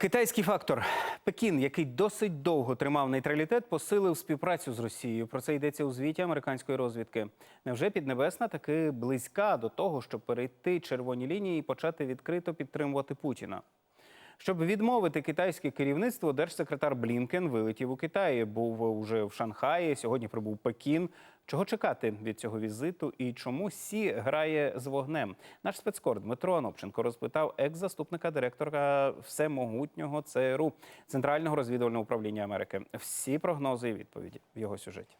Китайський фактор Пекін, який досить довго тримав нейтралітет, посилив співпрацю з Росією. Про це йдеться у звіті американської розвідки. Невже Піднебесна таки близька до того, щоб перейти червоні лінії і почати відкрито підтримувати Путіна? Щоб відмовити китайське керівництво, держсекретар Блінкен вилетів у Китай. Був уже в Шанхаї. Сьогодні прибув Пекін. Чого чекати від цього візиту і чому Сі грає з вогнем? Наш спецкор Дмитро Анопченко розпитав екс-заступника директора всемогутнього ЦРУ Центрального розвідувального управління Америки. Всі прогнози і відповіді в його сюжеті.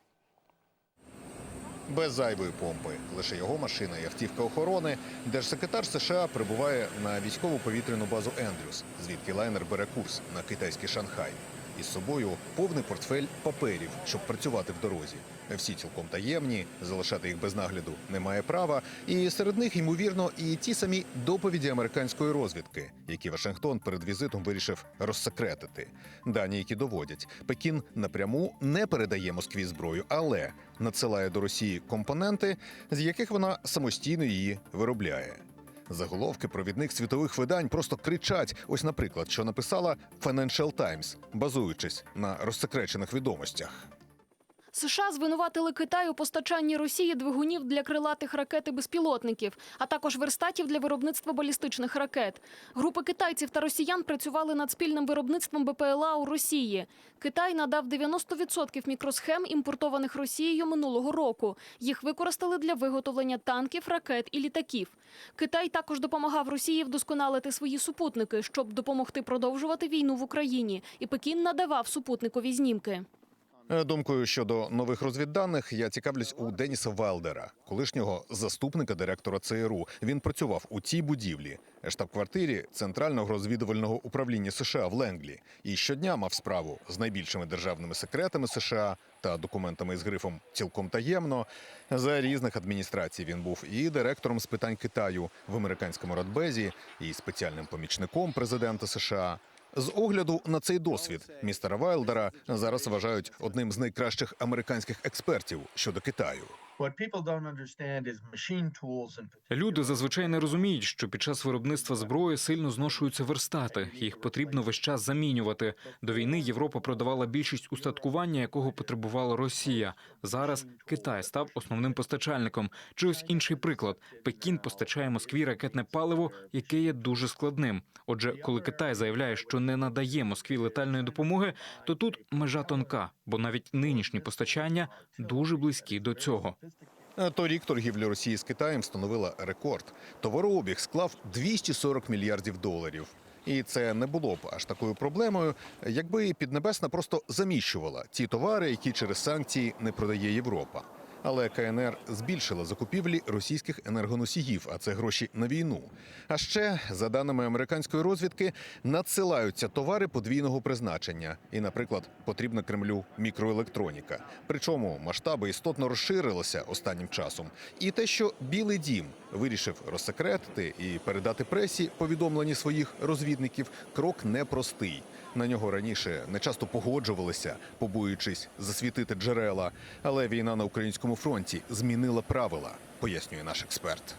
Без зайвої помпи, лише його машина і автівка охорони. Держсекретар США прибуває на військову повітряну базу Ендрюс, звідки лайнер бере курс на китайський Шанхай. Із собою повний портфель паперів, щоб працювати в дорозі. Всі цілком таємні, залишати їх без нагляду немає права. І серед них, ймовірно, і ті самі доповіді американської розвідки, які Вашингтон перед візитом вирішив розсекретити. Дані, які доводять, Пекін напряму не передає Москві зброю, але надсилає до Росії компоненти, з яких вона самостійно її виробляє. Заголовки провідних світових видань просто кричать. Ось, наприклад, що написала Financial Times, базуючись на розсекречених відомостях. США звинуватили Китай у постачанні Росії двигунів для крилатих ракет і безпілотників, а також верстатів для виробництва балістичних ракет. Групи китайців та росіян працювали над спільним виробництвом БПЛА у Росії. Китай надав 90% мікросхем, імпортованих Росією минулого року. Їх використали для виготовлення танків, ракет і літаків. Китай також допомагав Росії вдосконалити свої супутники, щоб допомогти продовжувати війну в Україні. І Пекін надавав супутникові знімки. Е, Думкою щодо нових розвідданих я цікавлюсь у Деніса Валдера, колишнього заступника директора ЦРУ. Він працював у цій будівлі, штаб-квартирі Центрального розвідувального управління США в Ленглі, і щодня мав справу з найбільшими державними секретами США та документами із грифом цілком таємно. За різних адміністрацій він був і директором з питань Китаю в американському радбезі, і спеціальним помічником президента США. З огляду на цей досвід містера Вайлдера зараз вважають одним з найкращих американських експертів щодо Китаю. Люди зазвичай не розуміють, що під час виробництва зброї сильно зношуються верстати. Їх потрібно весь час замінювати. До війни Європа продавала більшість устаткування, якого потребувала Росія. Зараз Китай став основним постачальником. Чи ось інший приклад: Пекін постачає Москві ракетне паливо, яке є дуже складним. Отже, коли Китай заявляє, що не надає Москві летальної допомоги, то тут межа тонка, бо навіть нинішні постачання дуже близькі до цього. Е, Торік торгівля Росії з Китаєм встановила рекорд. Товарообіг склав 240 мільярдів доларів. І це не було б аж такою проблемою, якби Піднебесна просто заміщувала ті товари, які через санкції не продає Європа. Але КНР збільшила закупівлі російських енергоносіїв, а це гроші на війну. А ще, за даними американської розвідки, надсилаються товари подвійного призначення. І, наприклад, потрібна Кремлю мікроелектроніка. Причому масштаби істотно розширилися останнім часом. І те, що Білий Дім вирішив розсекретити і передати пресі повідомлені своїх розвідників, крок непростий. На нього раніше не часто погоджувалися, побоюючись засвітити джерела. Але війна на українському фронті змінила правила, пояснює наш експерт.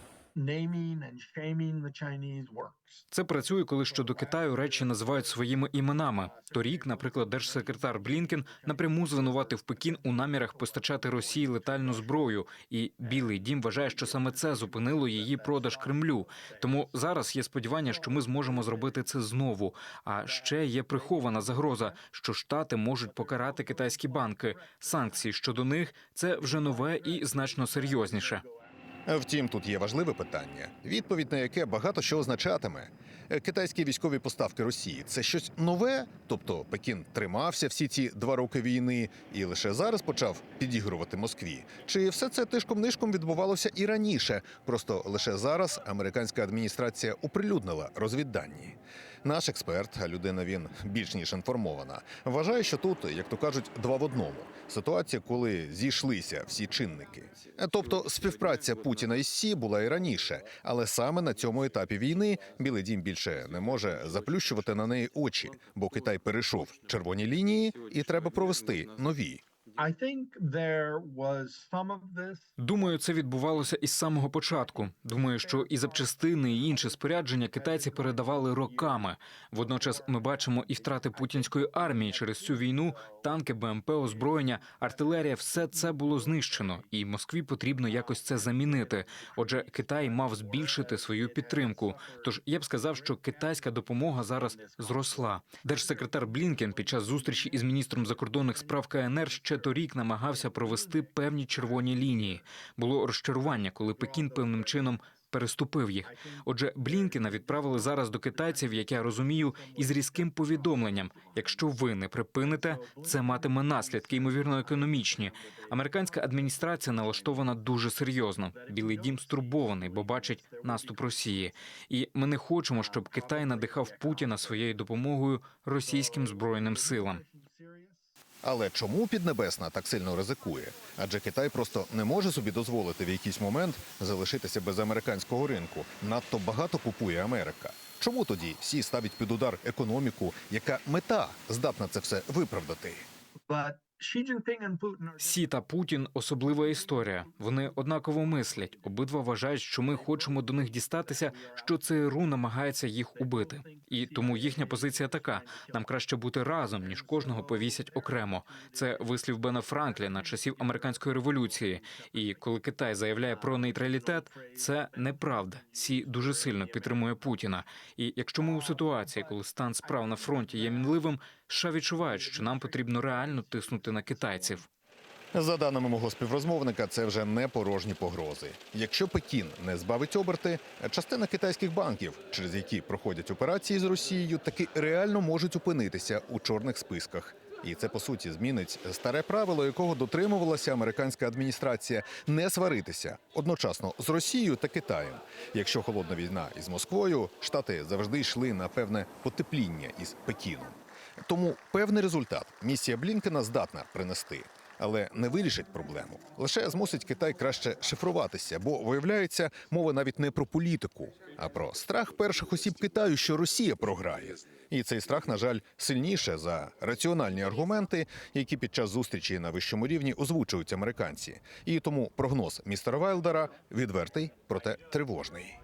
Це працює, коли щодо Китаю речі називають своїми іменами. Торік, наприклад, держсекретар Блінкен напряму звинуватив Пекін у намірах постачати Росії летальну зброю, і Білий Дім вважає, що саме це зупинило її продаж Кремлю. Тому зараз є сподівання, що ми зможемо зробити це знову. А ще є прихована загроза, що штати можуть покарати китайські банки. Санкції щодо них це вже нове і значно серйозніше. Втім, тут є важливе питання, відповідь на яке багато що означатиме. Е, Китайські військові поставки Росії це щось нове, тобто Пекін тримався всі ці два роки війни і лише зараз почав підігрувати Москві. Чи все це тишком-нишком відбувалося і раніше? Просто лише зараз американська адміністрація оприлюднила розвіддані. Наш експерт, а людина він більш ніж інформована, вважає, що тут, як то кажуть, два в одному. Ситуація, коли зійшлися всі чинники. Тобто співпраця Путіна із Сі була і раніше, але саме на цьому етапі війни Білий Дім більше не може заплющувати на неї очі, бо Китай перейшов червоні лінії, і треба провести нові. Думаю, це відбувалося із самого початку. Думаю, що і запчастини, і інше спорядження китайці передавали роками. Водночас ми бачимо і втрати путінської армії через цю війну. Танки, БМП, озброєння, артилерія все це було знищено, і Москві потрібно якось це замінити. Отже, Китай мав збільшити свою підтримку. Тож я б сказав, що китайська допомога зараз зросла. Держсекретар Блінкен під час зустрічі із міністром закордонних справ КНР ще торік намагався провести певні червоні лінії. Було розчарування, коли Пекін певним чином. Переступив їх. Отже, Блінкена відправили зараз до китайців, як я розумію, із різким повідомленням: якщо ви не припините, це матиме наслідки, ймовірно, економічні. Американська адміністрація налаштована дуже серйозно. Білий дім стурбований, бо бачить наступ Росії. І ми не хочемо, щоб Китай надихав Путіна своєю допомогою російським збройним силам. Але чому Піднебесна так сильно ризикує? Адже Китай просто не може собі дозволити в якийсь момент залишитися без американського ринку. Надто багато купує Америка. Чому тоді всі ставить під удар економіку, яка мета здатна це все виправдати? Сі та Путін особлива історія. Вони однаково мислять. Обидва вважають, що ми хочемо до них дістатися, що ЦРУ намагається їх убити. І тому їхня позиція така: нам краще бути разом, ніж кожного повісять окремо. Це вислів Бена Франкліна часів американської революції. І коли Китай заявляє про нейтралітет, це неправда. Сі дуже сильно підтримує Путіна. І якщо ми у ситуації, коли стан справ на фронті є мінливим, США відчувають, що нам потрібно реально тиснути на китайців. За даними мого співрозмовника, це вже не порожні погрози. Якщо Пекін не збавить оберти, частина китайських банків, через які проходять операції з Росією, таки реально можуть опинитися у чорних списках. І це по суті змінить старе правило, якого дотримувалася американська адміністрація не сваритися одночасно з Росією та Китаєм. Якщо холодна війна із Москвою, штати завжди йшли на певне потепління із Пекіном. Тому певний результат місія Блінкена здатна принести. Але не вирішить проблему. Лише змусить Китай краще шифруватися, бо виявляється, мова навіть не про політику, а про страх перших осіб Китаю, що Росія програє. І цей страх, на жаль, сильніше за раціональні аргументи, які під час зустрічі на вищому рівні озвучують американці. І тому прогноз містера Вайлдера відвертий, проте тривожний.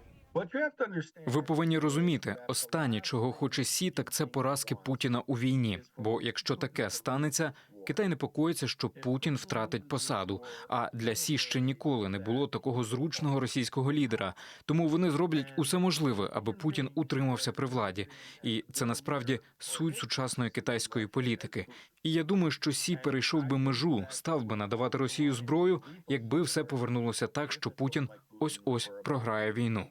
Ви повинні розуміти, останнє, чого хоче Сі, так це поразки Путіна у війні. Бо якщо таке станеться, Китай непокоїться, що Путін втратить посаду. А для Сі ще ніколи не було такого зручного російського лідера. Тому вони зроблять усе можливе, аби Путін утримався при владі. І це насправді суть сучасної китайської політики. І я думаю, що Сі перейшов би межу, став би надавати Росію зброю, якби все повернулося так, що Путін ось ось програє війну.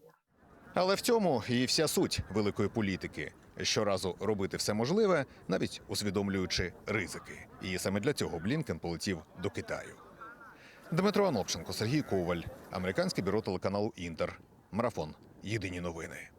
Але в цьому і вся суть великої політики. Щоразу робити все можливе, навіть усвідомлюючи ризики. І саме для цього Блінкен полетів до Китаю. Дмитро Анопченко, Сергій Коваль, американське бюро телеканалу Інтер. Марафон. Єдині новини.